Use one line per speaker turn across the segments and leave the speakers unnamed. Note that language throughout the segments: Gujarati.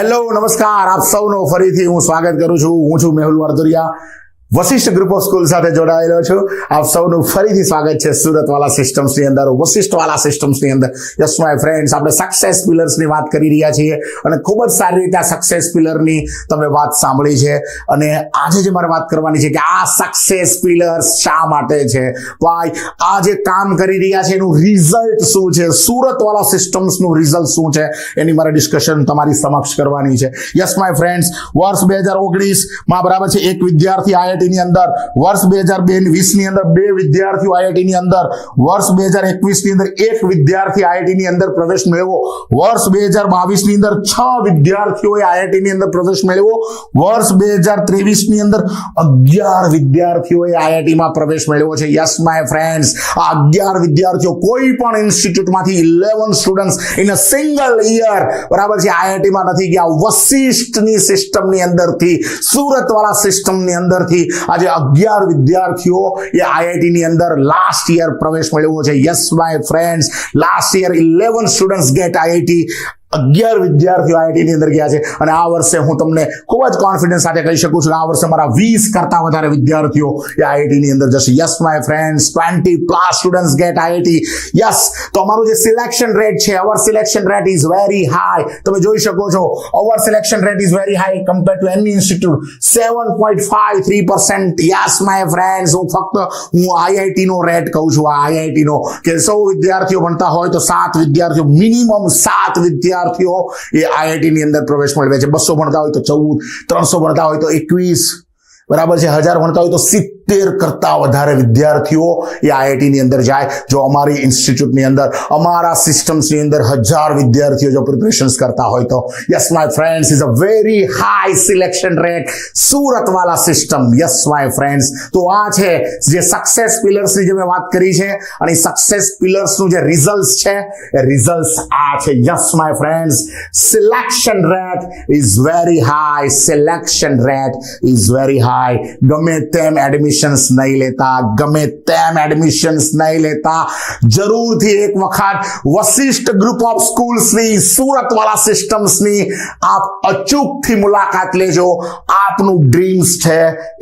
હેલો નમસ્કાર. આપ સૌનો ફરીથી હું સ્વાગત કરું છું. હું છું Mehul Vardoriya Vashishth group of school સાથે જોડાયેલો છું. આપ સૌનું ફરીથી સ્વાગત છે સુરતવાલા સિસ્ટમ્સની અંદર, વશિષ્ઠવાલા સિસ્ટમ્સની અંદર. યસ માય ફ્રેન્ડ્સ આપણે સક્સેસ પિલર્સની વાત કરી રહ્યા છીએ અને ખૂબ જ સારી રીતે આ સક્સેસ પિલરની તમે વાત સાંભળી છે. અને આજે જે મારે વાત કરવાની છે કે આ સક્સેસ પિલર્સ શા માટે છે? ભાઈ આ જે કામ કરી રહ્યા છે એનું રિઝલ્ટ શું છે? સુરતવાલા સિસ્ટમ્સનું રિઝલ્ટ શું છે? એની મારે ડિસ્કશન તમારી સમક્ષ કરવાની છે. યસ માય ફ્રેન્ડ્સ વર્ષ બે હજાર ઓગણીસમાં બરાબર છે, એક વિદ્યાર્થી આઈઆઈટી ની અંદર વર્ષ બે હજાર બે વીસ ની અંદર બે વિદ્યાર્થીઓ આઈઆઈટી ની અંદર વર્ષ બે હજાર એકવીસ ની અંદર એક વિદ્યાર્થી આઈઆઈટી ની અંદર પ્રવેશ મેળવ્યો વર્ષ બે હજાર બાવીસ ની અંદર છ વિદ્યાર્થીઓએ આઈઆઈટી ની અંદર પ્રવેશ મેળવ્યો વર્ષ બે હજાર ત્રેવીસ ની અંદર અગિયાર વિદ્યાર્થીઓએ આઈઆઈટી માં પ્રવેશ મેળવ્યો છે યસ માય ફ્રેન્ડ્સ આ અગિયાર વિદ્યાર્થીઓ કોઈ પણ ઇન્સ્ટિટ્યૂટમાંથી eleven students in a single year બરાબર છે આઈઆઈટી માં નથી ગયા વશિષ્ઠની સિસ્ટમની અંદરથી સુરતવાળા સિસ્ટમની અંદરથી આજે અગિયાર વિદ્યાર્થીઓ એ આઈઆઈટી ની અંદર લાસ્ટ યર પ્રવેશ મેળવ્યો છે yes my friends last year eleven students get IIT અગિયાર વિદ્યાર્થીઓ આઈઆઈટી ની અંદર ગયા છે અને આ વર્ષે હું તમને ખૂબ જ કોન્ફિડન્સ સાથે કહી શકું છું કે આ વર્ષે મારા વીસ કરતા વધારે વિદ્યાર્થીઓ એ આઈઆઈટી ની અંદર જશે yes my friends twenty plus students get IIT yes તો અમારું જે સિલેક્શન રેટ છે our selection rate is very high તમે જોઈ શકો છો our selection rate is very high compare to any institute seven point five three percent yes my friends હું ફક્ત હું આઈઆઈટી નો રેટ કહું છું આ આઈઆઈટી નો કે સૌ વિદ્યાર્થીઓ ભણતા હોય તો સાત વિદ્યાર્થીઓ મિનિમમ સાત વિદ્યાર્થીઓ એ આઈઆઈટીની અંદર પ્રવેશ મેળવે છે. બસો ભણતા હોય તો ચૌદ, ત્રણસો ભણતા હોય તો એકવીસ, બરાબર છે? હજાર ભણતા હોય તો સિત્તેર કરતા વધારે વિદ્યાર્થીઓ એ આઈઆઈટીની અંદર જાય. જો અમારી ઇન્સ્ટિટ્યૂટની અંદર, અમારા સિસ્ટમ્સની અંદર હજાર વિદ્યાર્થીઓ જો પ્રિપરેશન્સ કરતા હોય તો. Yes my friends is a very high selection rate Surat વાલા સિસ્ટમ. યસ માય ફ્રેન્ડ્સ તો આ છે જે સક્સેસ પિલર્સની જે મેં વાત કરી છે, અને સક્સેસ પિલર્સનું જે રિઝલ્ટ છે, એ રિઝલ્ટ આ છે. Yes my friends selection rate is very high selection rate is very high ગમે તેમ એડમિશન્સ નહીં લેતા ગમે તેમ એડમિશન્સ નહીં લેતા જરૂરથી એક વખત વશિષ્ઠ ગ્રુપ ઓફ સ્કૂલ્સની સુરતવાળા સિસ્ટમ્સની આપ અચૂકથી મુલાકાત લેજો આપનું ડ્રીમ્સ છે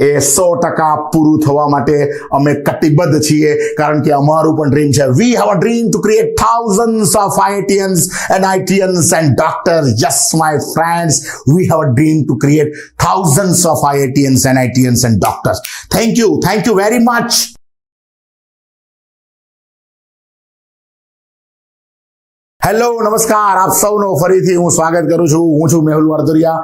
એ સો ટકા પૂરું થવા માટે અમે કટિબદ્ધ છીએ કારણ કે અમારું પણ ડ્રીમ છે we have a dream to create thousands of IITians and IITians and doctors. Yes, my friends, we have a dream to create thousands of IITians and IITians and doctors. Thank you. Thank you very much. Hello નમસ્કાર આપ સૌનો ફરીથી હું સ્વાગત કરું છું. હું છું Mehul Vardoriya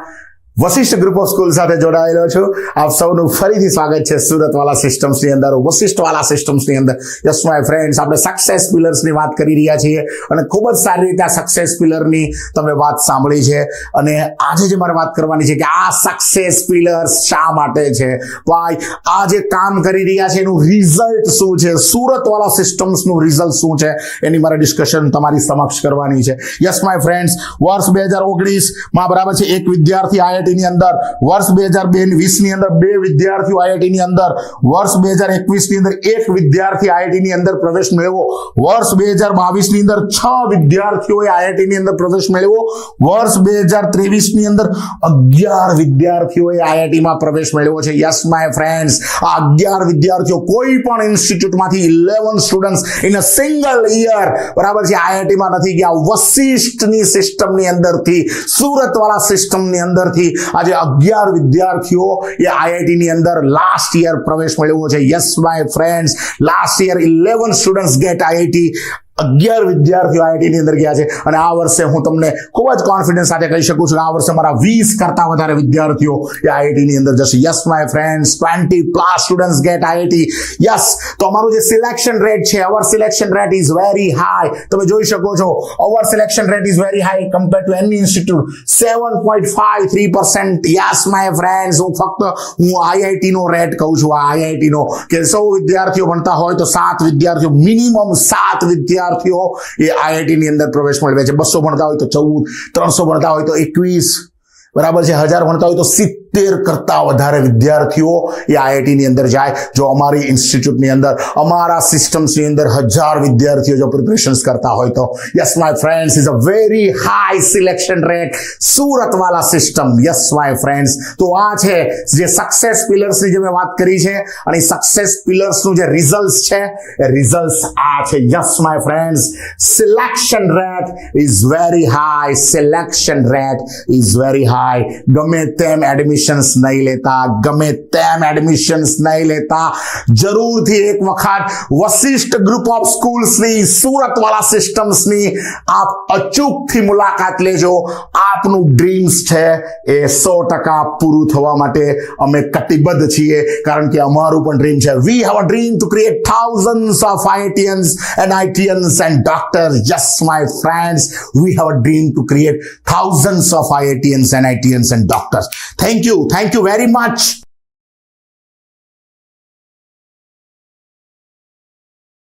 Vashishth group of school સાથે જોડાયેલો છું. આપ સૌનું ફરીથી સ્વાગત છે સુરતવાલા સિસ્ટમ્સની અંદર, વશિષ્ઠવાલા સિસ્ટમ્સની અંદર. યસ માય ફ્રેન્ડ્સ આપણે સક્સેસ પિલર્સની વાત કરી રહ્યા છીએ અને ખૂબ જ સારી રીતે આ સક્સેસ પિલરની તમે વાત સાંભળી છે. અને આજે જે મારે વાત કરવાની છે કે આ સક્સેસ પિલર્સ શા માટે છે? ભાઈ આ જે કામ કરી રહ્યા છે એનું રિઝલ્ટ શું છે? સુરતવાલા સિસ્ટમ્સનું રિઝલ્ટ શું છે? એની મારે ડિસ્કશન તમારી સમક્ષ કરવાની છે. યસ માય ફ્રેન્ડ્સ વર્ષ બે હજાર ઓગણીસમાં બરાબર છે, એક વિદ્યાર્થી આઈઆઈટી ની અંદર વર્ષ બે હજાર બે વીસ ની અંદર બે વિદ્યાર્થીઓ આઈઆઈટી ની અંદર વર્ષ બે હજાર એકવીસ ની અંદર એક વિદ્યાર્થી આઈઆઈટી ની અંદર પ્રવેશ મેળવ્યો વર્ષ બે હજાર બાવીસ ની અંદર છ વિદ્યાર્થીઓએ આઈઆઈટી ની અંદર પ્રવેશ મેળવ્યો વર્ષ બે હજાર ત્રેવીસ ની અંદર અગિયાર વિદ્યાર્થીઓએ આઈઆઈટી માં પ્રવેશ મેળવ્યો છે યસ માય ફ્રેન્ડ્સ આ અગિયાર વિદ્યાર્થીઓ કોઈ પણ ઇન્સ્ટિટ્યૂટમાંથી eleven students in a single year બરાબર છે આઈઆઈટી માં નથી ગયા વશિષ્ઠની સિસ્ટમની અંદરથી સુરતવાળા સિસ્ટમની અંદરથી આજે અગિયાર વિદ્યાર્થીઓ એ આઈઆઈટી ની અંદર લાસ્ટ યર પ્રવેશ મેળવ્યો છે. Yes my friends last year eleven students get IIT અગિયાર વિદ્યાર્થીઓ આઈઆઈટી ની અંદર ગયા છે અને આ વર્ષે હું તમને ખૂબ જ કોન્ફિડન્સ સાથે કહી શકું છું કે આ વર્ષે મારા વીસ કરતા વધારે વિદ્યાર્થીઓ એ આઈઆઈટી ની અંદર જશે yes my friends twenty plus students get IIT yes તો અમારું જે સિલેક્શન રેટ છે our selection rate is very high તમે જોઈ શકો છો our selection rate is very high compare to any institute seven point five three percent yes my friends હું ફક્ત હું આઈઆઈટી નો રેટ કહું છું આ આઈઆઈટી નો કે સૌ વિદ્યાર્થીઓ ભણતા હોય તો સાત વિદ્યાર્થીઓ મિનિમમ સાત વિદ્યાર્થીઓ એ આઈઆઈટી ની અંદર પ્રવેશ મેળવે છે. બસો ભણતા હોય તો ચૌદ, ત્રણસો ભણતા હોય તો એકવીસ, બરાબર છે? હજાર ભણતા હોય તો સિત્તેર સિત્તેર કરતા વધારે વિદ્યાર્થીઓ એ આઈઆઈટીની અંદર જાય. જો અમારી ઇન્સ્ટિટ્યૂટની અંદર, અમારા સિસ્ટમ્સની અંદર હજાર વિદ્યાર્થીઓ જો પ્રિપરેશન્સ કરતા હોય તો. Yes my friends is a very high selection rate Surat વાલા સિસ્ટમ યસ માય ફ્રેન્ડ્સ તો આ છે જે સક્સેસ પિલર્સની જે મેં વાત કરી છે, અને સક્સેસ પિલર્સનું જે રિઝલ્ટ છે, એ રિઝલ્ટ આ છે. Yes my friends selection rate is very high selection rate is very high ગમે તેમ એડમિશન્સ નહીં લેતા ગમે તેમ એડમિશન્સ નહીં લેતા જરૂરથી એક વખત વશિષ્ઠ ગ્રુપ ઓફ સ્કૂલ્સની સુરત વાળા સિસ્ટમ્સની આપ અચૂકથી મુલાકાત લેજો આપનું ડ્રીમ્સ છે એ સો ટકા પૂરું થવા માટે અમે કટિબદ્ધ છીએ કારણ કે અમારું પણ ડ્રીમ છે we have a dream to create thousands of IITians and IITians and doctors. Yes, my friends, we have a dream to create thousands of IITians and IITians and doctors. Thank you. Thank you very much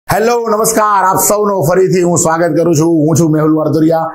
hello નમસ્કાર આપ સૌનો ફરીથી હું સ્વાગત કરું છું. હું છું Mehul Vardoriya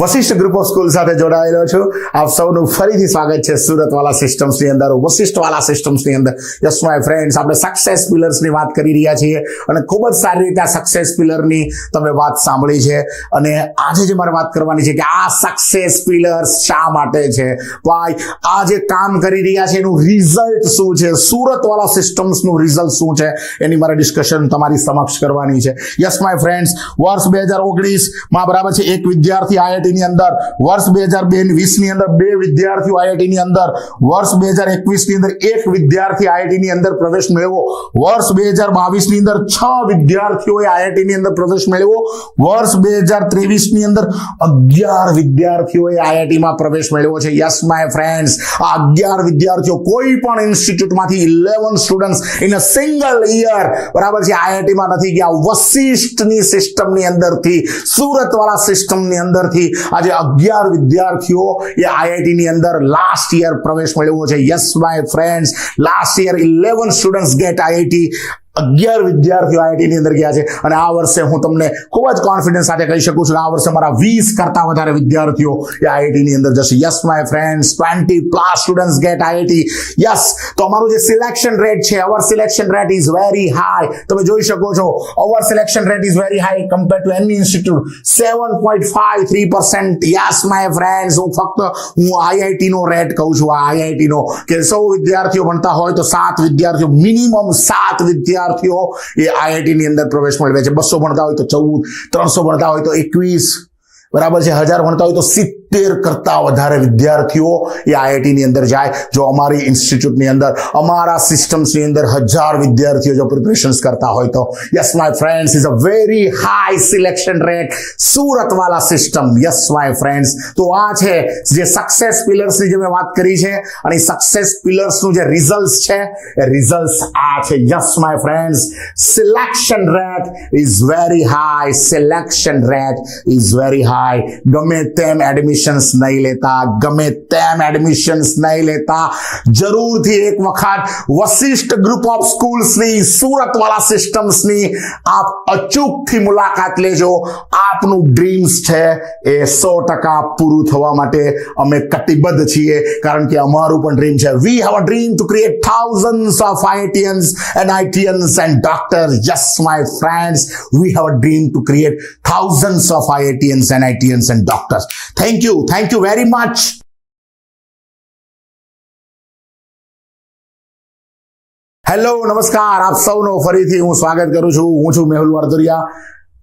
Vashishth group of school સાથે જોડાયેલો છું. આપ સૌનું ફરીથી સ્વાગત છે સુરત વાળા સિસ્ટમ્સની અંદર, વશિષ્ઠવાલા સિસ્ટમ્સની અંદર. યસ માય ફ્રેન્ડ્સ આપણે સક્સેસ પિલર્સની વાત કરી રહ્યા છીએ અને ખૂબ જ સારી રીતે આ સક્સેસ પિલરની તમે વાત સાંભળી છે. અને આજે જે મારે વાત કરવાની છે કે આ સક્સેસ પિલર્સ શા માટે છે? ભાઈ આ જે કામ કરી રહ્યા છે એનું રિઝલ્ટ શું છે? સુરત વાળા સિસ્ટમ્સ રિઝલ્ટ શું છે? એની મારે ડિસ્કશન તમારી સમક્ષ કરવાની છે. યસ માય ફ્રેન્ડ્સ વર્ષ બે હજાર ઓગણીસમાં બરાબર છે, એક વિદ્યાર્થી આઈઆઈટી ની અંદર વર્ષ બે હજાર બે વીસ ની અંદર બે વિદ્યાર્થીઓ આઈઆઈટી ની અંદર વર્ષ બે હજાર એકવીસ ની અંદર એક વિદ્યાર્થી આઈઆઈટી ની અંદર પ્રવેશ મેળવ્યો વર્ષ બે હજાર બાવીસ ની અંદર છ વિદ્યાર્થીઓએ આઈઆઈટી ની અંદર પ્રવેશ મેળવ્યો વર્ષ બે હજાર ત્રેવીસ ની અંદર અગિયાર વિદ્યાર્થીઓએ આઈઆઈટી માં પ્રવેશ મેળવ્યો છે યસ માય ફ્રેન્ડ્સ આ અગિયાર વિદ્યાર્થીઓ કોઈ પણ ઇન્સ્ટિટ્યૂટમાંથી eleven students in a single year બરાબર છે આઈઆઈટી માં નથી ગયા વશિષ્ઠની સિસ્ટમની અંદરથી સુરત વાળા સિસ્ટમની અંદરથી આજે અગિયાર વિદ્યાર્થીઓ એ આઈઆઈટી ની અંદર લાસ્ટ યર પ્રવેશ મેળવ્યો છે yes my friends last year eleven students get IIT અગિયાર વિદ્યાર્થીઓ આઈઆઈટી ની અંદર ગયા છે અને આ વર્ષે હું તમને ખૂબ જ કોન્ફિડન્સ સાથે કહી શકું છું કે આ વર્ષે મારા વીસ કરતા વધારે વિદ્યાર્થીઓ એ આઈઆઈટી ની અંદર જશે yes my friends twenty plus students get IIT yes તો અમારું જે સિલેક્શન રેટ છે our selection rate is very high તમે જોઈ શકો છો our selection rate is very high compare to any institute seven point five three percent yes my friends હું ફક્ત હું આઈઆઈટી નો રેટ કહું છું આ આઈઆઈટી નો કે સૌ વિદ્યાર્થીઓ ભણતા હોય તો સાત વિદ્યાર્થીઓ મિનિમમ સાત વિદ્યાર્થીઓ એ આઈઆઈટીની અંદર પ્રવેશ મેળવે છે. બસો ભણતા હોય તો ચૌદ, ત્રણસો ભણતા હોય તો એકવીસ બરાબર છે? હજાર ભણતા હોય તો સિત્તેર કરતા વધારે વિદ્યાર્થીઓ એ આઈઆઈટીની અંદર જાય. જો અમારી ઇન્સ્ટિટ્યૂટની અંદર, અમારા સિસ્ટમ્સની અંદર હજાર વિદ્યાર્થીઓ જો પ્રિપરેશન્સ કરતા હોય તો. Yes my friends is a very high selection rate Surat વાલા સિસ્ટમ. યસ માય ફ્રેન્ડ્સ તો આ છે જે સક્સેસ પિલર્સની જે મેં વાત કરી છે, અને સક્સેસ પિલર્સનું જે રિઝલ્ટ છે, એ રિઝલ્ટ આ છે. Yes my friends selection rate is very high selection rate is very high ગમે તેમ એડમિશન્સ નહીં લેતા ગમે તેમ એડમિશન્સ નહીં લેતા. જરૂરથી એક વખત વશિષ્ઠ ગ્રુપ ઓફ સ્કૂલ્સની સુરત વાળા સિસ્ટમ્સની આપ અચૂકથી મુલાકાત લેજો. આપનું ડ્રીમ્સ છે એ સો ટકા પૂરું થવા માટે અમે કટિબદ્ધ છીએ. કારણ કે અમારું પણ ડ્રીમ છે. We have a dream to create thousands of IITians and IITians and doctors. Yes, my friends, we have a dream to create thousands of IITians and IITians and doctors. Thank you. Thank you very much. Hello નમસ્કાર આપ સૌનો ફરીથી હું સ્વાગત કરું છું હું છું Mehul Vardoriya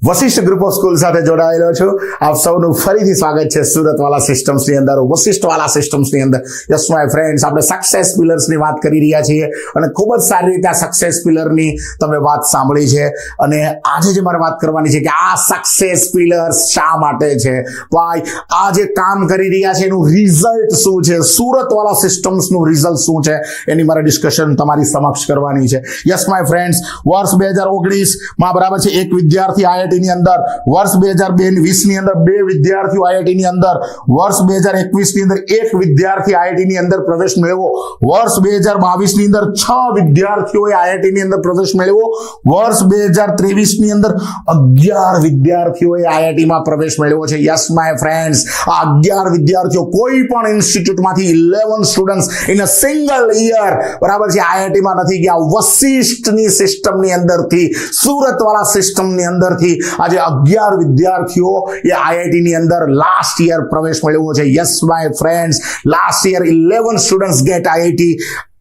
Vashishth group of school સાથે જોડાયેલો છું. આપ સૌનું ફરીથી સ્વાગત છે સુરત વાળા સિસ્ટમ્સની અંદર, વશિષ્ઠવાલા વાળા સિસ્ટમ્સની અંદર. યસ માય ફ્રેન્ડ્સ આપણે સક્સેસ પિલર્સની વાત કરી રહ્યા છીએ અને ખૂબ જ સારી રીતે આ સક્સેસ પિલરની તમે વાત સાંભળી છે. અને આજે જે મારે વાત કરવાની છે કે આ સક્સેસ પિલર્સ શા માટે છે? ભાઈ આ જે કામ કરી રહ્યા છે એનું રિઝલ્ટ શું છે? સુરત વાળા સિસ્ટમ્સનું રિઝલ્ટ શું છે? એની મારે ડિસ્કશન તમારી સમક્ષ કરવાની છે. યસ માય ફ્રેન્ડ્સ વર્ષ બે હજાર ઓગણીસમાં બરાબર છે, એક વિદ્યાર્થી આઈઆઈટી આઈઆઈટી ની અંદર વર્ષ બે હજાર બે વીસ ની અંદર બે વિદ્યાર્થીઓ આઈઆઈટી ની અંદર વર્ષ બે હજાર એકવીસ ની અંદર એક વિદ્યાર્થી આઈઆઈટી ની અંદર પ્રવેશ મેળવ્યો વર્ષ બે હજાર બાવીસ ની અંદર છ વિદ્યાર્થીઓએ આઈઆઈટી ની અંદર પ્રવેશ મેળવ્યો વર્ષ બે હજાર ત્રેવીસ ની અંદર અગિયાર વિદ્યાર્થીઓએ આઈઆઈટી માં પ્રવેશ મેળવ્યો છે યસ માય ફ્રેન્ડ્સ આ અગિયાર વિદ્યાર્થીઓ કોઈ પણ ઇન્સ્ટિટ્યૂટમાંથી eleven students in a single year બરાબર છે આઈઆઈટી માં નથી ગયા વશિષ્ઠની સિસ્ટમની અંદરથી સુરત વાળા સિસ્ટમની અંદરથી આજે અગિયાર વિદ્યાર્થીઓ એ આઈઆઈટી ની અંદર લાસ્ટ યર પ્રવેશ મેળવ્યો છે yes my friends last year eleven students get IIT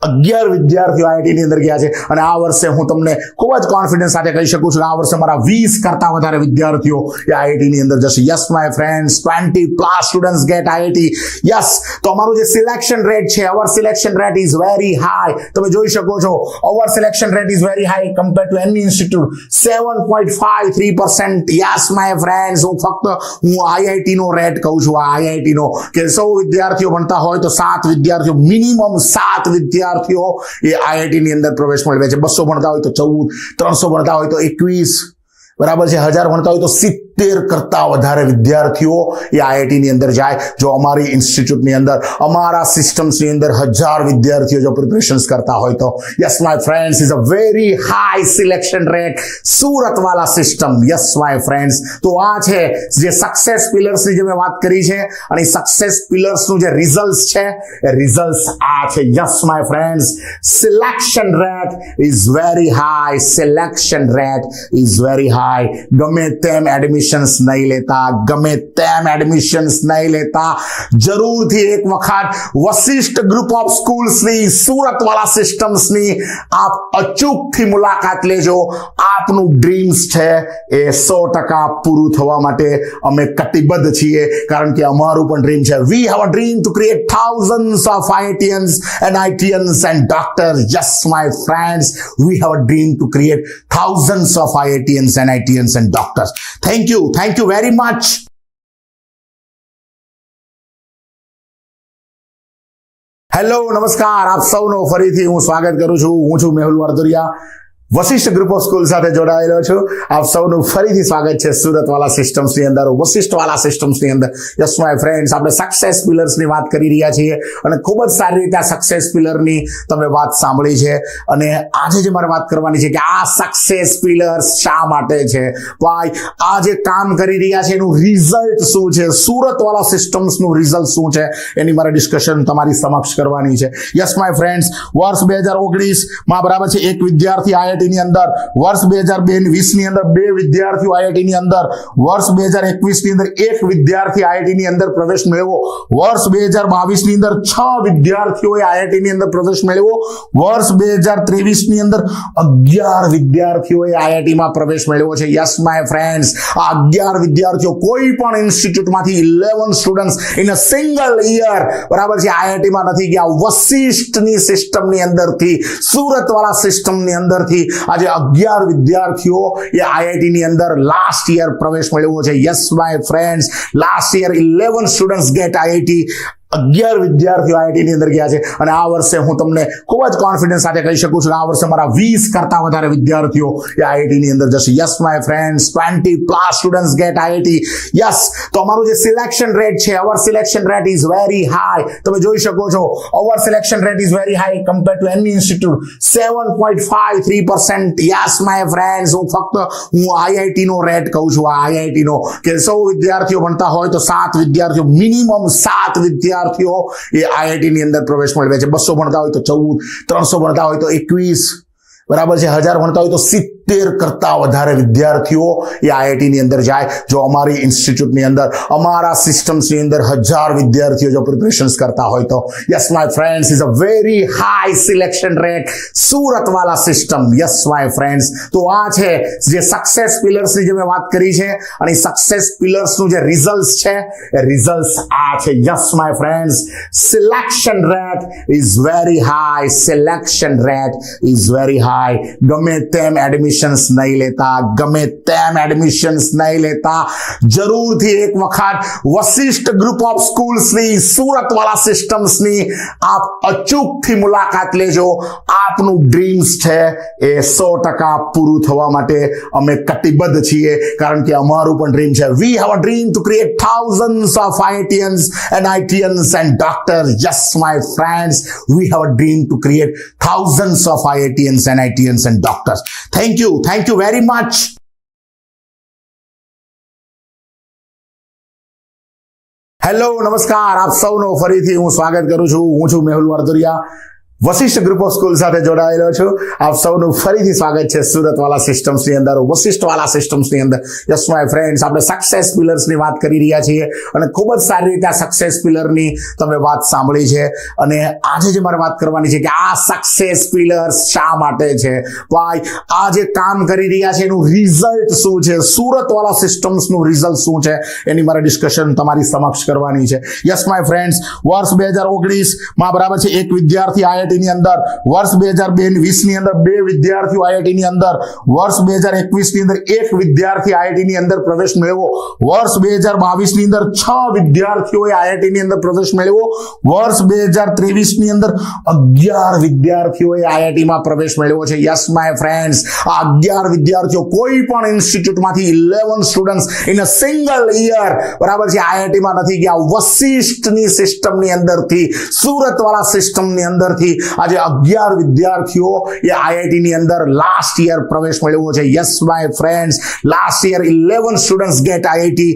અગિયાર વિદ્યાર્થીઓ આઈઆઈટી ની અંદર ગયા છે અને આ વર્ષે હું તમને ખૂબ જ કોન્ફિડન્સ સાથે કહી શકું છું કે આ વર્ષે મારા વીસ કરતા વધારે વિદ્યાર્થીઓ એ આઈઆઈટી ની અંદર જશે yes my friends twenty plus students get IIT yes તો અમારું જે સિલેક્શન રેટ છે our selection rate is very high તમે જોઈ શકો છો our selection rate is very high compare to any institute seven point five three percent yes my friends હું ફક્ત હું આઈઆઈટી નો રેટ કહું છું આ આઈઆઈટી નો કે સૌ વિદ્યાર્થીઓ ભણતા હોય તો સાત વિદ્યાર્થીઓ મિનિમમ સાત વિદ્યાર્થીઓ એ આઈઆઈટીની અંદર પ્રવેશ મેળવે છે. બસો ભણતા હોય તો ચૌદ, ત્રણસો ભણતા હોય તો એકવીસ, બરાબર છે? હજાર ભણતા હોય તો સિત્તેર કરતા વધારે વિદ્યાર્થીઓ એ આઈઆઈટીની અંદર જાય. જો અમારી ઇન્સ્ટિટ્યૂટની અંદર, અમારા સિસ્ટમ્સની અંદર હજાર વિદ્યાર્થીઓ જો પ્રિપરેશન્સ કરતા હોય તો. Yes my friends is a very high selection rate Surat વાળા સિસ્ટમ. યસ માય ફ્રેન્ડ્સ તો આ છે જે સક્સેસ પિલર્સની જે મેં વાત કરી છે, અને સક્સેસ પિલર્સનું જે રિઝલ્ટ છે, એ રિઝલ્ટ આ છે. Yes my friends selection rate is very high selection rate is very high ગમે તેમ એડમિશન્સ નહીં લેતા ગમે તેમ એડમિશન્સ નહીં લેતા જરૂરથી એક વખત વશિષ્ઠ ગ્રુપ ઓફ સ્કૂલ્સની સુરત વાળા સિસ્ટમ્સની આપ અચૂકથી મુલાકાત લેજો આપનું ડ્રીમ્સ છે એ સો ટકા પૂરું થવા માટે અમે કટિબદ્ધ છીએ કારણ કે અમારું પણ ડ્રીમ છે we have a dream to create thousands of IITians and IITians and doctors. Yes, my friends, we have a dream to create thousands of IITians and IITians and doctors. Thank you. Thank you very much. Hello નમસ્કાર આપ સૌનો ફરીથી હું સ્વાગત કરું છું. હું છું Mehul Vardoriya Vashishth group of school સાથે જોડાયેલો છું. આપ સૌનું ફરીથી સ્વાગત છે સુરત વાળા સિસ્ટમ્સની અંદર, વશિષ્ઠવાલા વાળા સિસ્ટમ્સની અંદર. યસ માય ફ્રેન્ડ્સ આપણે સક્સેસ પિલર્સની વાત કરી રહ્યા છીએ અને ખૂબ જ સારી રીતે આ સક્સેસ પિલરની તમે વાત સાંભળી છે. અને આજે જે મારે વાત કરવાની છે કે આ સક્સેસ પિલર્સ શા માટે છે? ભાઈ આ જે કામ કરી રહ્યા છે એનું રિઝલ્ટ શું છે? સુરત વાળા સિસ્ટમ્સનું રિઝલ્ટ શું છે? એની મારે ડિસ્કશન તમારી સમક્ષ કરવાની છે. યસ માય ફ્રેન્ડ્સ વર્ષ બે હજાર ઓગણીસમાં બરાબર છે, એક વિદ્યાર્થી આઈઆઈટી ની અંદર વર્ષ બે હજાર બે વીસ ની અંદર બે વિદ્યાર્થીઓ આઈઆઈટી ની અંદર વર્ષ બે હજાર એકવીસ ની અંદર એક વિદ્યાર્થી આઈઆઈટી ની અંદર પ્રવેશ મેળવ્યો વર્ષ બે હજાર બાવીસ ની અંદર છ વિદ્યાર્થીઓએ આઈઆઈટી ની અંદર પ્રવેશ મેળવ્યો વર્ષ બે હજાર ત્રેવીસ ની અંદર અગિયાર વિદ્યાર્થીઓએ આઈઆઈટી માં પ્રવેશ મેળવ્યો છે યસ માય ફ્રેન્ડ્સ આ અગિયાર વિદ્યાર્થીઓ કોઈ પણ ઇન્સ્ટિટ્યૂટમાંથી eleven students in a single year બરાબર છે આઈઆઈટી માં નથી ગયા વશિષ્ઠની સિસ્ટમની અંદરથી સુરત વાળા સિસ્ટમની અંદરથી આજે અગિયાર વિદ્યાર્થીઓ એ આઈઆઈટી ની અંદર લાસ્ટ યર પ્રવેશ મેળવ્યો છે yes my friends last year eleven students get IIT અગિયાર વિદ્યાર્થીઓ આઈઆઈટી ની અંદર ગયા છે અને આ વર્ષે હું તમને ખૂબ જ કોન્ફિડન્સ સાથે કહી શકું છું કે આ વર્ષે મારા વીસ કરતા વધારે વિદ્યાર્થીઓ એ આઈઆઈટી ની અંદર જશે yes my friends twenty plus students get IIT yes તો અમારું જે સિલેક્શન રેટ છે our selection rate is very high તમે જોઈ શકો છો our selection rate is very high compare to any institute seven point five three percent yes my friends હું ફક્ત હું આઈઆઈટી નો રેટ કહું છું આ આઈઆઈટી નો કે સૌ વિદ્યાર્થીઓ ભણતા હોય તો સાત વિદ્યાર્થીઓ મિનિમમ સાત વિદ્યાર્થીઓ વિદ્યાર્થીઓ એ આઈઆઈટીની અંદર પ્રવેશ મેળવે છે. બસો ભણતા હોય તો ચૌદ, ત્રણસો ભણતા હોય તો એકવીસ. બરાબર છે? હજાર ભણતા હોય તો સિત્તેર. કરતા વધારે વિદ્યાર્થીઓ એ આઈઆઈટીની અંદર જાય. જો અમારી ઇન્સ્ટિટ્યૂટની અંદર, અમારા સિસ્ટમ્સની અંદર હજાર વિદ્યાર્થીઓ જો પ્રિપરેશન્સ કરતા હોય તો. Yes my friends is a very high selection rate Surat વાળા સિસ્ટમ. યસ માય ફ્રેન્ડ્સ તો આ છે જે સક્સેસ પિલર્સની જે મેં વાત કરી છે, અને સક્સેસ પિલર્સનું જે રિઝલ્ટ છે, એ રિઝલ્ટ આ છે. Yes my friends selection rate is very high selection rate is very high ગમે તેમ એડમિશન એડમિશન્સ નહીં લેતા ગમે તેમ એડમિશન્સ નહીં લેતા જરૂરથી એક વખત વશિષ્ઠ ગ્રુપ ઓફ સ્કૂલ્સની સુરતવાળા સિસ્ટમ્સની આપ અચૂકથી મુલાકાત લેજો આપનું ડ્રીમ્સ છે એ સો ટકા પૂરું થવા માટે અમે કટિબદ્ધ છીએ કારણ કે અમારું પણ ડ્રીમ છે we have a dream to create thousands of IITians and IITians and doctors. Yes, my friends, we have a dream to create thousands of IITians and IITians and doctors. Thank you. Thank you very much hello નમસ્કાર આપ સૌનો ફરીથી હું સ્વાગત કરું છું. હું છું Mehul Vardoriya Vashishth group of school સાથે જોડાયેલો છું. આપ સૌનું ફરીથી સ્વાગત છે સુરતવાલા સિસ્ટમ્સની અંદર, વશિષ્ઠવાલા સિસ્ટમ્સની અંદર. યસ માય ફ્રેન્ડ્સ આપણે સક્સેસ પિલર્સની વાત કરી રહ્યા છીએ અને ખૂબ જ સારી રીતે આ સક્સેસ પિલરની તમે વાત સાંભળી છે. અને આજે જે મારે વાત કરવાની છે કે આ સક્સેસ પિલર્સ શા માટે છે? ભાઈ આ જે કામ કરી રહ્યા છે એનું રિઝલ્ટ શું છે? સુરતવાલા સિસ્ટમ્સનું રિઝલ્ટ શું છે? એની મારે ડિસ્કશન તમારી સમક્ષ કરવાની છે. યસ માય ફ્રેન્ડ્સ વર્ષ બે હજાર ઓગણીસમાં બરાબર છે, એક વિદ્યાર્થી આઈઆઈટી ની અંદર વર્ષ બે હજાર બે વીસ ની અંદર બે વિદ્યાર્થીઓ આઈઆઈટી ની અંદર વર્ષ બે હજાર એકવીસ ની અંદર એક વિદ્યાર્થી આઈઆઈટી ની અંદર પ્રવેશ મેળવ્યો વર્ષ બે હજાર બાવીસ ની અંદર છ વિદ્યાર્થીઓએ આઈઆઈટી ની અંદર પ્રવેશ મેળવ્યો વર્ષ બે હજાર ત્રેવીસ ની અંદર અગિયાર વિદ્યાર્થીઓએ આઈઆઈટી માં પ્રવેશ મેળવ્યો છે યસ માય ફ્રેન્ડ્સ આ અગિયાર વિદ્યાર્થીઓ કોઈ પણ ઇન્સ્ટિટ્યૂટમાંથી eleven students in a single year બરાબર છે આઈઆઈટી માં નથી ગયા વશિષ્ઠની સિસ્ટમની અંદરથી સુરતવાળા સિસ્ટમની અંદરથી આજે અગિયાર વિદ્યાર્થીઓ એ આઈઆઈટી ની અંદર લાસ્ટ યર પ્રવેશ મેળવ્યો છે yes my friends last year eleven students get IIT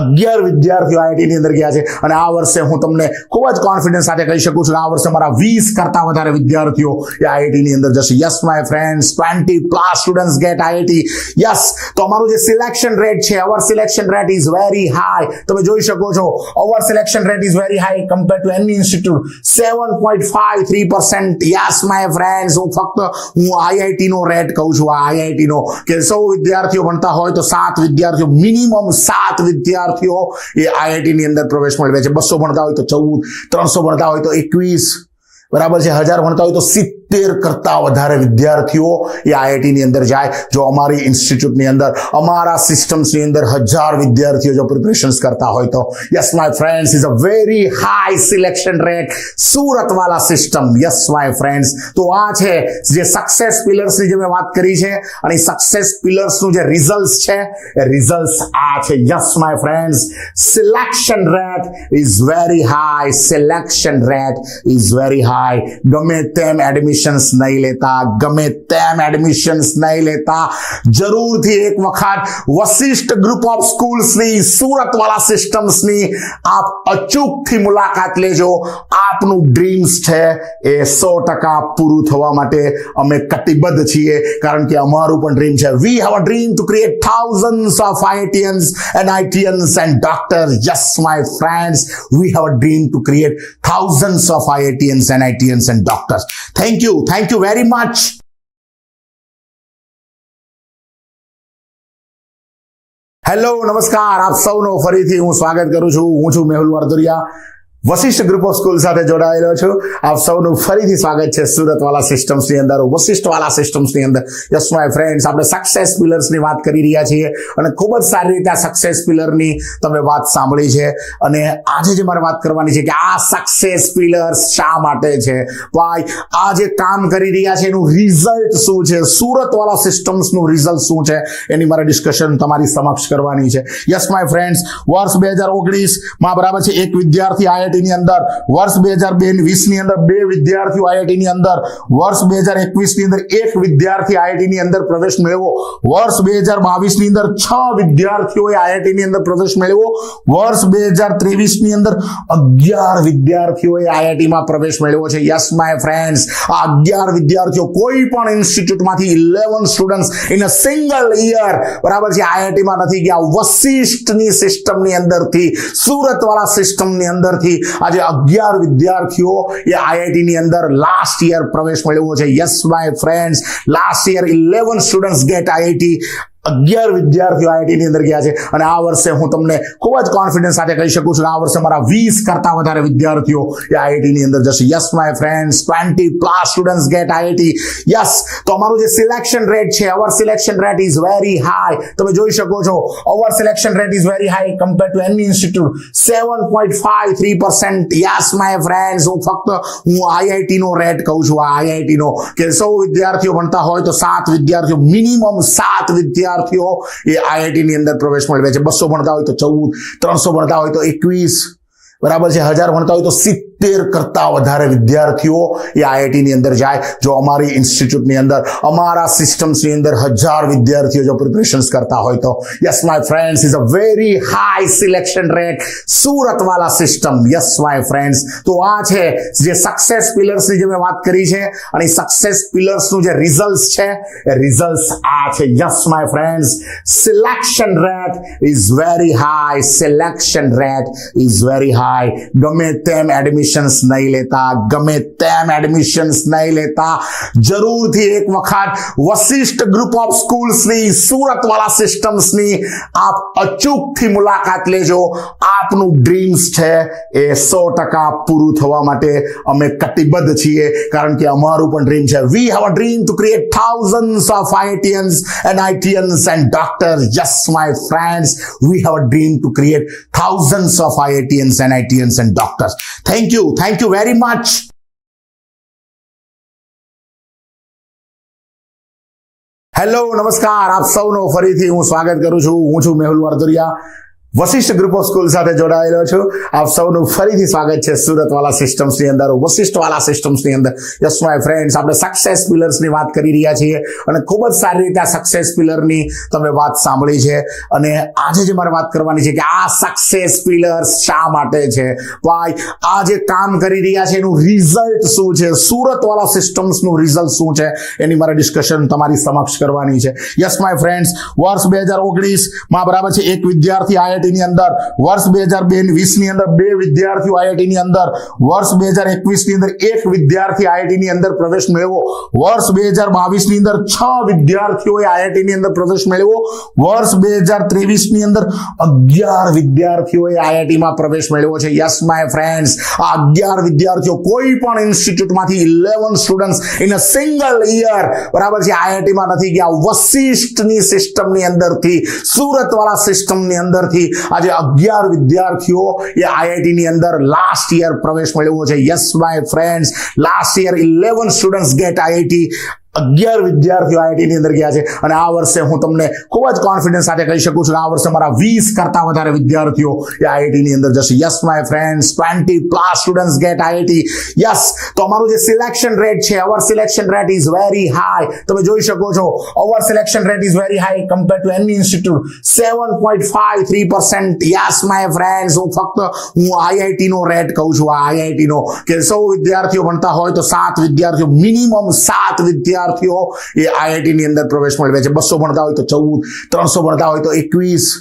અગિયાર વિદ્યાર્થીઓ આઈઆઈટી ની અંદર ગયા છે અને આ વર્ષે હું તમને ખૂબ જ કોન્ફિડન્સ સાથે કહી શકું છું કે આ વર્ષે મારા વીસ કરતા વધારે વિદ્યાર્થીઓ એ આઈઆઈટી ની અંદર જશે yes my friends twenty plus students get IIT yes તો અમારું જે સિલેક્શન રેટ છે our selection rate is very high તમે જોઈ શકો છો our selection rate is very high compare to any institute seven point five three percent yes my friends હું ફક્ત હું આઈઆઈટી નો રેટ કહું છું આ આઈઆઈટી નો કે સૌ વિદ્યાર્થીઓ ભણતા હોય તો સાત વિદ્યાર્થીઓ મિનિમમ સાત વિદ્યાર્થીઓ વિદ્યાર્થીઓ એ આઈઆઈટી ની અંદર પ્રવેશ મેળવે છે બસો ભણતા હોય તો ચૌદ, ત્રણસો ભણતા હોય તો એકવીસ, બરાબર છે? હજાર ભણતા હોય તો સિત્તેર કરતા વધારે વિદ્યાર્થીઓ એ આઈઆઈટીની અંદર જાય. જો અમારી ઇન્સ્ટિટ્યૂટની અંદર, અમારા સિસ્ટમ્સની અંદર હજાર વિદ્યાર્થીઓ જો પ્રિપરેશન્સ કરતા હોય તો. Yes my friends is a very high selection rate સુરતવાલા system. Yes my friends તો આ છે જે સક્સેસ પિલર્સની જે મેં વાત કરી છે, અને સક્સેસ પિલર્સનું જે રિઝલ્ટ છે, એ રિઝલ્ટ આ છે. Yes my friends selection rate is very high selection rate is very high ગમે તેમ એડમિશન્સ નહીં લેતા ગમે તેમ એડમિશન્સ નહીં લેતા જરૂરથી એક વખત વશિષ્ઠ ગ્રુપ ઓફ સ્કૂલ્સની સુરતવાળા સિસ્ટમ્સની આપ અચૂકથી મુલાકાત લેજો આપનું ડ્રીમ્સ છે એ સો ટકા પૂરું થવા માટે અમે કટિબદ્ધ છીએ કારણ કે અમારું પણ ડ્રીમ છે we have a dream to create thousands of IITians and IITians and doctors. Yes, my friends, we have a dream to create thousands of IITians and IITians and doctors. Thank you. Thank you very much. Hello નમસ્કાર આપ સૌનો ફરીથી હું સ્વાગત કરું છું. હું છું Mehul Vardoriya Vashishtha group of school સાથે જોડાયેલો છું. આપ સૌનું ફરીથી સ્વાગત છે સુરતવાલા સિસ્ટમ્સની અંદર, વશિષ્ઠવાલા સિસ્ટમ્સની અંદર. યસ માય ફ્રેન્ડ્સ આપણે સક્સેસ પિલર્સની વાત કરી રહ્યા છીએ અને ખૂબ જ સારી રીતે આ સક્સેસ પિલરની તમે વાત સાંભળી છે. અને આજે જે મારે વાત કરવાની છે કે આ સક્સેસ પિલર્સ શા માટે છે? ભાઈ આ જે કામ કરી રહ્યા છે એનું રિઝલ્ટ શું છે? સુરતવાલા સિસ્ટમ્સનું રિઝલ્ટ શું છે? એની મારે ડિસ્કશન તમારી સમક્ષ કરવાની છે. યસ માય ફ્રેન્ડ્સ વર્ષ બે હજાર ઓગણીસમાં બરાબર છે, એક વિદ્યાર્થી આઈઆઈટી ની અંદર વર્ષ બે હજાર બે વીસ ની અંદર બે વિદ્યાર્થીઓ આઈઆઈટી ની અંદર વર્ષ બે હજાર એકવીસ ની અંદર એક વિદ્યાર્થી આઈઆઈટી ની અંદર પ્રવેશ મેળવ્યો વર્ષ બે હજાર બાવીસ ની અંદર છ વિદ્યાર્થીઓએ આઈઆઈટી ની અંદર પ્રવેશ મેળવ્યો વર્ષ બે હજાર ત્રેવીસ ની અંદર અગિયાર વિદ્યાર્થીઓએ આઈઆઈટી માં પ્રવેશ મેળવ્યો છે યસ માય ફ્રેન્ડ્સ આ અગિયાર વિદ્યાર્થીઓ કોઈ પણ ઇન્સ્ટિટ્યૂટમાંથી eleven students in a single year બરાબર છે આઈઆઈટી માં નથી ગયા વશિષ્ઠની સિસ્ટમની અંદરથી સુરતવાળા સિસ્ટમની અંદરથી આજે અગિયાર વિદ્યાર્થીઓ એ આઈઆઈટી ની અંદર લાસ્ટ યર પ્રવેશ મેળવ્યો છે. Yes my friends last year eleven students get IIT અગિયાર વિદ્યાર્થીઓ આઈઆઈટી ની અંદર ગયા છે અને આ વર્ષે હું તમને ખૂબ જ કોન્ફિડન્સ સાથે કહી શકું છું કે આ વર્ષે મારા વીસ કરતા વધારે વિદ્યાર્થીઓ એ આઈઆઈટી ની અંદર જશે yes my friends twenty plus students get IIT yes તો અમારું જે સિલેક્શન રેટ છે our selection rate is very high તમે જોઈ શકો છો our selection rate is very high compare to any institute seven point five three percent yes my friends હું ફક્ત હું આઈઆઈટી નો રેટ કહું છું આ આઈઆઈટી નો કે સૌ વિદ્યાર્થીઓ ભણતા હોય તો સાત વિદ્યાર્થીઓ મિનિમમ સાત વિદ્યાર્થીઓ એ આઈઆઈટીની અંદર પ્રવેશ મેળવે છે. બસો ભણતા હોય તો ચૌદ, ત્રણસો ભણતા હોય તો એકવીસ બરાબર છે? હજાર ભણતા હોય તો સિત્તેર કરતા વધારે વિદ્યાર્થીઓ એ આઈઆઈટી ની અંદર જાય. જો અમારી ઇન્સ્ટિટ્યૂટની અંદર, અમારા સિસ્ટમ્સની અંદર હજાર વિદ્યાર્થીઓ જો પ્રિપરેશન્સ કરતા હોય તો. Yes my friends is a very high selection rate Surat વાળા સિસ્ટમ યસ માય ફ્રેન્ડ્સ તો આ છે જે સક્સેસ પિલર્સની જે મેં વાત કરી છે અને સક્સેસ પિલર્સનું જે રિઝલ્ટ છે, એ રિઝલ્ટ આ છે. Yes my friends selection rate is very high selection rate is very high ગમે તેમ એડમિશન્સ નહીં લેતા ગમે તેમ એડમિશન્સ નહીં લેતા. જરૂરથી એક વખત વશિષ્ઠ ગ્રુપ ઓફ સ્કૂલ્સની સુરત વાળા સિસ્ટમ્સની આપ અચૂકથી મુલાકાત લેજો. આપનું ડ્રીમ્સ છે એ સો ટકા પૂરું થવા માટે અમે કટિબદ્ધ છીએ. કારણ કે અમારું પણ ડ્રીમ છે. We have a dream to create thousands of IITians and IITians and doctors. Yes, my friends, we have a dream to create thousands of IITians and IITians and doctors. Thank you. Thank you very much. Hello નમસ્કાર આપ સૌનો ફરીથી હું સ્વાગત કરું છું હું છું Mehul Vardoriya Vashishtha group of school સાથે જોડાયેલો છું. આપ સૌનું ફરીથી સ્વાગત છે સુરત વાળા સિસ્ટમ્સની અંદર, વશિષ્ઠવાલા વાળા સિસ્ટમ્સની અંદર. યસ માય ફ્રેન્ડ્સ આપણે સક્સેસ પિલર્સની વાત કરી રહ્યા છીએ અને ખૂબ જ સારી રીતે આ સક્સેસ પિલરની તમે વાત સાંભળી છે. અને આજે જે મારે વાત કરવાની છે કે આ સક્સેસ પિલર્સ શા માટે છે? ભાઈ આ જે કામ કરી રહ્યા છે એનું રિઝલ્ટ શું છે? સુરત વાળા સિસ્ટમ્સનું રિઝલ્ટ શું છે? એની મારે ડિસ્કશન તમારી સમક્ષ કરવાની છે. યસ માય ફ્રેન્ડ્સ વર્ષ બે હજાર ઓગણીસમાં બરાબર છે, એક વિદ્યાર્થી આઈઆઈટી ની અંદર વર્ષ બે હજાર બે વીસ ની અંદર બે વિદ્યાર્થીઓ આઈઆઈટી ની અંદર વર્ષ બે હજાર એકવીસ ની અંદર એક વિદ્યાર્થી આઈઆઈટી ની અંદર પ્રવેશ મેળવ્યો વર્ષ બે હજાર બાવીસ ની અંદર છ વિદ્યાર્થીઓએ આઈઆઈટી ની અંદર પ્રવેશ મેળવ્યો વર્ષ બે હજાર ત્રેવીસ ની અંદર અગિયાર વિદ્યાર્થીઓએ આઈઆઈટી માં પ્રવેશ મેળવ્યો છે યસ માય ફ્રેન્ડ્સ આ અગિયાર વિદ્યાર્થીઓ કોઈ પણ ઇન્સ્ટિટ્યૂટ માંથી eleven students in a single year બરાબર છે આઈઆઈટી માં નથી ગયા વશિષ્ઠની સિસ્ટમ ની અંદરથી સુરત વાળા સિસ્ટમ ની અંદરથી આજે અગિયાર વિદ્યાર્થીઓ એ આઈઆઈટી ની અંદર લાસ્ટ યર પ્રવેશ મેળવ્યો છે yes my friends last year eleven students get IIT અગિયાર વિદ્યાર્થીઓ આઈઆઈટી ની અંદર ગયા છે અને આ વર્ષે હું તમને ખૂબ જ કોન્ફિડન્સ સાથે કહી શકું છું કે આ વર્ષે મારા વીસ કરતા વધારે વિદ્યાર્થીઓ એ આઈઆઈટી ની અંદર જશે yes my friends twenty plus students get IIT yes તો અમારું જે સિલેક્શન રેટ છે our selection rate is very high તમે જોઈ શકો છો our selection rate is very high compare to any institute seven point five three percent yes my friends હું ફક્ત હું આઈઆઈટી નો રેટ કહું છું આ આઈઆઈટી નો કે સૌ વિદ્યાર્થીઓ ભણતા હોય તો સાત વિદ્યાર્થીઓ મિનિમમ સાત વિદ્યાર્થીઓ વિદ્યાર્થીઓ એ આઈઆઈટી ની અંદર પ્રવેશ મેળવે છે. બસો ભણતા હોય તો ચૌદ, ત્રણસો ભણતા હોય તો એકવીસ,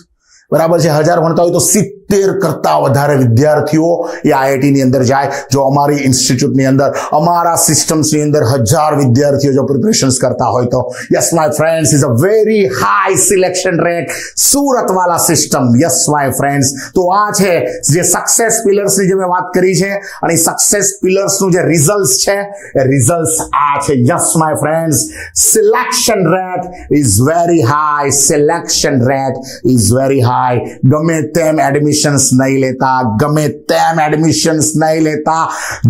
બરાબર છે? હજાર ભણતા હોય તો સિત્તેર કરતા વધારે વિદ્યાર્થીઓ એ આઈઆઈટીની અંદર જાય. જો અમારી ઇન્સ્ટિટ્યૂટની અંદર, અમારા સિસ્ટમ્સની અંદર હજાર વિદ્યાર્થીઓ જો પ્રિપરેશન્સ કરતા હોય તો. Yes my friends is a very high selection rate Surat વાળા સિસ્ટમ. યસ માય ફ્રેન્ડ્સ તો આ છે જે સક્સેસ પિલર્સની જે મેં વાત કરી છે, અને સક્સેસ પિલર્સનું જે રિઝલ્ટ છે, એ રિઝલ્ટ આ છે. Yes my friends selection rate is very high selection rate is very high ગમે તેમ એડમિશન્સ નહીં લેતા ગમે તેમ એડમિશન્સ નહીં લેતા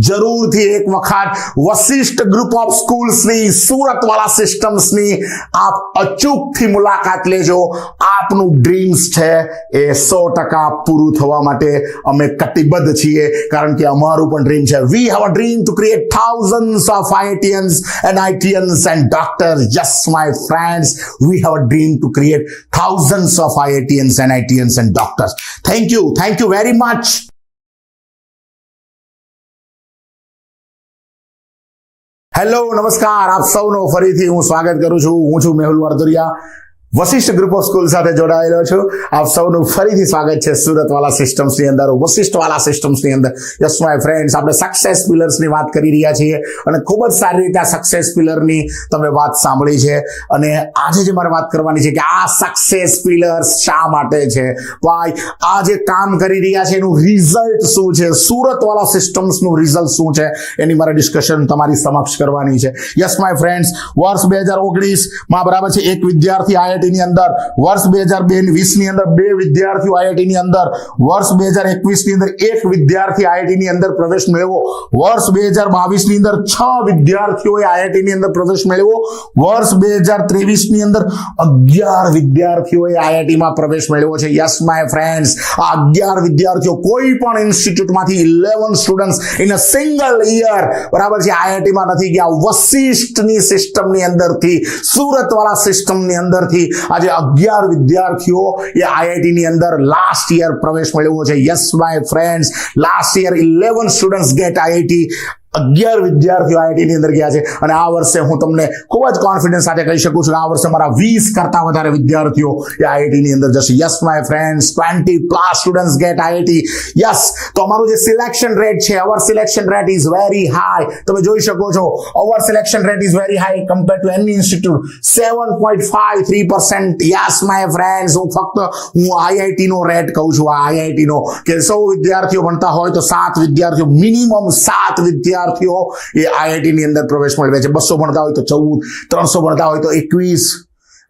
જરૂરથી એક વખત વશિષ્ઠ ગ્રુપ ઓફ સ્કૂલ્સની સુરત વાળા સિસ્ટમ્સની આપ અચૂકથી મુલાકાત લેજો આપનું ડ્રીમ્સ છે એ સો ટકા પૂરું થવા માટે અમે કટિબદ્ધ છીએ કારણ કે અમારું પણ ડ્રીમ છે we have a dream to create thousands of IITians and IITians and doctors. Yes, my friends, we have a dream to create thousands of IITians and IITians and doctors. Thank you. Thank you very much. Hello નમસ્કાર આપ સૌનો ફરીથી હું સ્વાગત કરું છું. હું છું Mehul Vardoriya Vashishtha group of school સાથે જોડાયેલો છું. આપ સૌનું ફરીથી સ્વાગત છે સુરતવાલા સિસ્ટમ્સની અંદર, વશિષ્ઠવાલા સિસ્ટમ્સની અંદર. યસ માય ફ્રેન્ડ્સ આપણે સક્સેસ પિલર્સની વાત કરી રહ્યા છીએ અને ખૂબ જ સારી રીતે આ સક્સેસ પિલરની તમે વાત સાંભળી છે. અને આજે જે મારે વાત કરવાની છે કે આ સક્સેસ પિલર્સ શા માટે છે? ભાઈ આ જે કામ કરી રહ્યા છે એનું રિઝલ્ટ શું છે? સુરતવાલા સિસ્ટમ્સનું રિઝલ્ટ શું છે? એની મારે ડિસ્કશન તમારી સમક્ષ કરવાની છે. યસ માય ફ્રેન્ડ્સ વર્ષ બે હજાર ઓગણીસમાં બરાબર છે, એક વિદ્યાર્થી આઈઆઈટી ની અંદર વર્ષ બે હજાર બે વીસ ની અંદર બે વિદ્યાર્થીઓ આઈઆઈટી ની અંદર વર્ષ બે હજાર એકવીસ ની અંદર એક વિદ્યાર્થી આઈઆઈટી ની અંદર પ્રવેશ મેળવ્યો વર્ષ બે હજાર બાવીસ ની અંદર છ વિદ્યાર્થીઓએ આઈઆઈટી ની અંદર પ્રવેશ મેળવ્યો વર્ષ બે હજાર ત્રેવીસ ની અંદર અગિયાર વિદ્યાર્થીઓએ આઈઆઈટી માં પ્રવેશ મેળવ્યો છે યસ માય ફ્રેન્ડ્સ આ અગિયાર વિદ્યાર્થીઓ કોઈ પણ ઇન્સ્ટિટ્યૂટમાંથી eleven students in a single year બરાબર છે આઈઆઈટી માં નથી ગયા વશિષ્ઠની સિસ્ટમની અંદરથી સુરતવાળા સિસ્ટમની અંદરથી આજે અગિયાર વિદ્યાર્થીઓ એ આઈઆઈટી ની અંદર લાસ્ટ યર પ્રવેશ મેળવ્યો છે yes my friends last year eleven students get IIT અગિયાર વિદ્યાર્થીઓ આઈઆઈટી ની અંદર ગયા છે અને આ વર્ષે હું તમને ખૂબ જ કોન્ફિડન્સ સાથે કહી શકું છું કે આ વર્ષે મારા વીસ કરતા વધારે વિદ્યાર્થીઓ એ આઈઆઈટી ની અંદર જશે yes my friends twenty plus students get IIT yes તો અમારું જે સિલેક્શન રેટ છે our selection rate is very high તમે જોઈ શકો છો our selection rate is very high compare to any institute seven point five three percent yes my friends હું ફક્ત હું આઈઆઈટી નો રેટ કહું છું આ આઈઆઈટી નો કે સૌ વિદ્યાર્થીઓ ભણતા હોય તો સાત વિદ્યાર્થીઓ મિનિમમ સાત વિદ્યાર્થીઓ એ આઈઆઈટી ની અંદર પ્રવેશ મેળવે છે. બસો ભણતા હોય તો ચૌદ, ત્રણસો ભણતા હોય તો એકવીસ.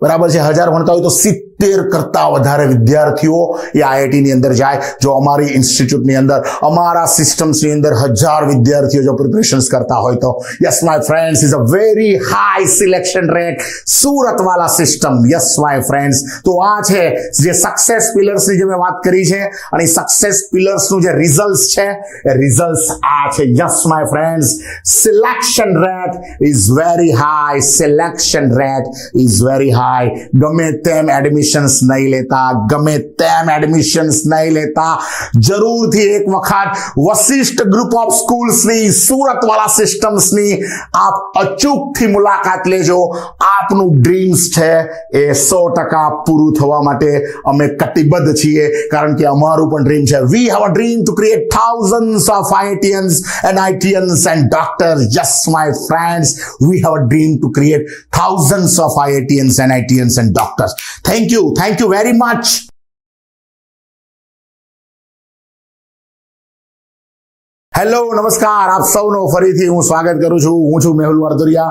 બરાબર છે? હજાર ભણતા હોય તો સિત્તેર. કરતા વધારે વિદ્યાર્થીઓ એ આઈઆઈટીની અંદર જાય. જો અમારી ઇન્સ્ટિટ્યૂટની અંદર, અમારા સિસ્ટમ્સની અંદર હજાર વિદ્યાર્થીઓ જો પ્રિપરેશન્સ કરતા હોય તો. Yes my friends is a very high selection rate સુરતવાલા system yes my friends તો આ છે જે સક્સેસ પિલર્સની જે મેં વાત કરી છે, અને સક્સેસ પિલર્સનું જે રિઝલ્ટ છે, એ રિઝલ્ટ આ છે. Yes my friends selection rate is very high selection rate is very high ગમે તેમ એડમિશન્સ નહીં લેતા ગમે તેમ એડમિશન્સ નહીં લેતા જરૂરથી એક વખત વશિષ્ઠ ગ્રુપ ઓફ સ્કૂલ્સની સુરતવાળા સિસ્ટમ્સની આપ અચૂકથી મુલાકાત લેજો આપનું ડ્રીમ્સ છે એ સો ટકા પૂરું થવા માટે અમે કટિબદ્ધ છીએ કારણ કે અમારું પણ ડ્રીમ છે we have a dream to create thousands of IITians and IITians and doctors. Yes, my friends, we have a dream to create thousands of IITians and IITians and doctors. Thank you. Thank you very much. Hello નમસ્કાર આપ સૌનો ફરીથી હું સ્વાગત કરું છું. હું છું Mehul Vardoriya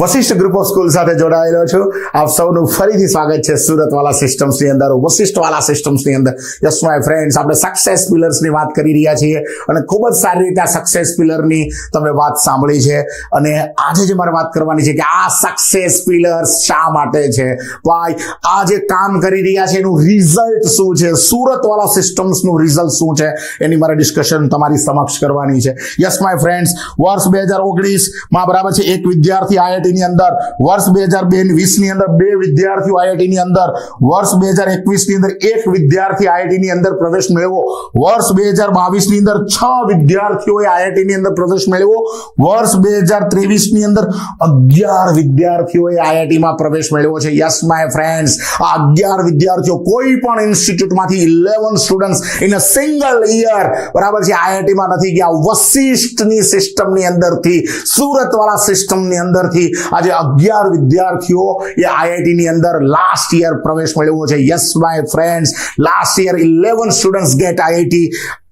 Vashishtha group of school સાથે જોડાયેલો છું. આપ સૌનું ફરીથી સ્વાગત છે સુરતવાલા સિસ્ટમ્સની અંદર, વશિષ્ઠવાલા સિસ્ટમ્સની અંદર. યસ માય ફ્રેન્ડ્સ આપણે સક્સેસ પિલર્સની વાત કરી રહ્યા છીએ અને ખૂબ જ સારી રીતે આ સક્સેસ પિલરની તમે વાત સાંભળી છે. અને આજે જે મારે વાત કરવાની છે કે આ સક્સેસ પિલર્સ શા માટે છે? ભાઈ આ જે કામ કરી રહ્યા છે એનું રિઝલ્ટ શું છે? સુરતવાલા સિસ્ટમ્સનું રિઝલ્ટ શું છે? એની મારે ડિસ્કશન તમારી સમક્ષ કરવાની છે. યસ માય ફ્રેન્ડ્સ વર્ષ બે હજાર ઓગણીસમાં બરાબર છે, એક વિદ્યાર્થી આઈઆઈટી ની અંદર વર્ષ બે હજાર બે વીસ ની અંદર બે વિદ્યાર્થીઓ આઈઆઈટી ની અંદર વર્ષ બે હજાર એકવીસ ની અંદર એક વિદ્યાર્થી આઈઆઈટી ની અંદર પ્રવેશ મેળવ્યો વર્ષ બે હજાર બાવીસ ની અંદર છ વિદ્યાર્થીઓએ આઈઆઈટી ની અંદર પ્રવેશ મેળવ્યો વર્ષ બે હજાર ત્રેવીસ ની અંદર અગિયાર વિદ્યાર્થીઓએ આઈઆઈટી માં પ્રવેશ મેળવ્યો છે યસ માય ફ્રેન્ડ્સ આ અગિયાર વિદ્યાર્થીઓ કોઈ પણ ઇન્સ્ટિટ્યૂટમાંથી eleven students in a single year બરાબર છે આઈઆઈટી માં નથી ગયા વશિષ્ઠની સિસ્ટમની અંદરથી સુરતવાળા સિસ્ટમની અંદરથી આજે અગિયાર વિદ્યાર્થીઓ એ આઈઆઈટી ની અંદર લાસ્ટ યર પ્રવેશ મેળવ્યો છે yes my friends last year eleven students get IIT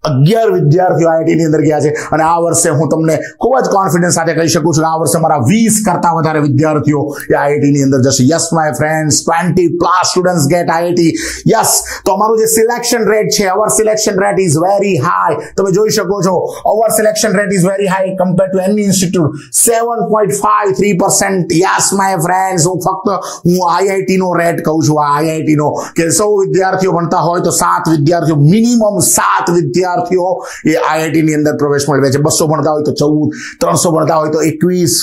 અગિયાર વિદ્યાર્થીઓ આઈઆઈટી ની અંદર ગયા છે અને આ વર્ષે હું તમને ખૂબ જ કોન્ફિડન્સ સાથે કહી શકું છું કે આ વર્ષે મારા વીસ કરતા વધારે વિદ્યાર્થીઓ એ આઈઆઈટી ની અંદર જશે yes my friends twenty plus students get IIT yes તો અમારું જે સિલેક્શન રેટ છે our selection rate is very high તમે જોઈ શકો છો our selection rate is very high compare to any institute seven point five three percent yes my friends હું ફક્ત હું આઈઆઈટી નો રેટ કહું છું આ આઈઆઈટી નો કે સૌ વિદ્યાર્થીઓ ભણતા હોય તો સાત વિદ્યાર્થીઓ મિનિમમ સાત વિદ્યાર્થીઓ વિદ્યાર્થીઓ એ આઈઆઈટી ની અંદર પ્રવેશ મેળવે છે. બસો ભણતા હોય તો ચૌદ, ત્રણસો ભણતા હોય તો એકવીસ,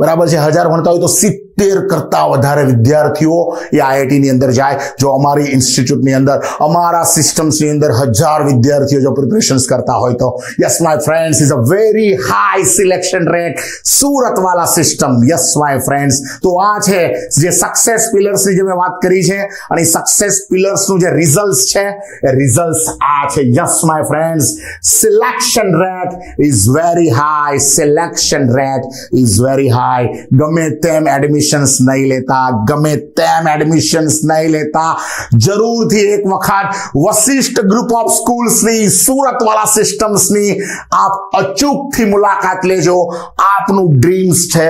બરાબર છે? હજાર ભણતા હોય તો સિત્તેર સિત્તેર કરતા વધારે વિદ્યાર્થીઓ એ આઈઆઈટી ની અંદર જાય. જો અમારી ઇન્સ્ટિટ્યૂટની અંદર, અમારા સિસ્ટમ્સની અંદર હજાર વિદ્યાર્થીઓ જો પ્રિપરેશન્સ કરતા હોય તો. Yes my friends is a very high selection rate Surat વાલા સિસ્ટમ. યસ માય ફ્રેન્ડ્સ તો આ છે જે સક્સેસ પિલર્સની જે મેં વાત કરી છે, અને સક્સેસ પિલર્સનું જે રિઝલ્ટ છે, એ રિઝલ્ટ આ છે. Yes my friends selection rate is very high selection rate is very high ગમે તેમ એડમિશન્સ નહીં લેતા ગમે તેમ એડમિશન્સ નહીં લેતા જરૂરથી એક વખત વશિષ્ઠ ગ્રુપ ઓફ સ્કૂલ્સની સુરત વાળા સિસ્ટમ્સની આપ અચૂકથી મુલાકાત લેજો આપનું ડ્રીમ્સ છે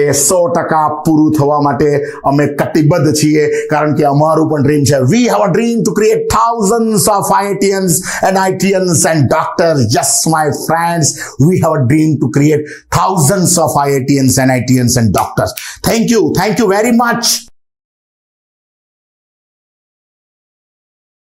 એ સો ટકા પૂરું થવા માટે અમે કટિબદ્ધ છીએ કારણ કે અમારું પણ ડ્રીમ છે we have a dream to create thousands of IITians and IITians and doctors. Yes, my friends, we have a dream to create thousands of IITians and IITians and doctors. Thank You. Thank you very much.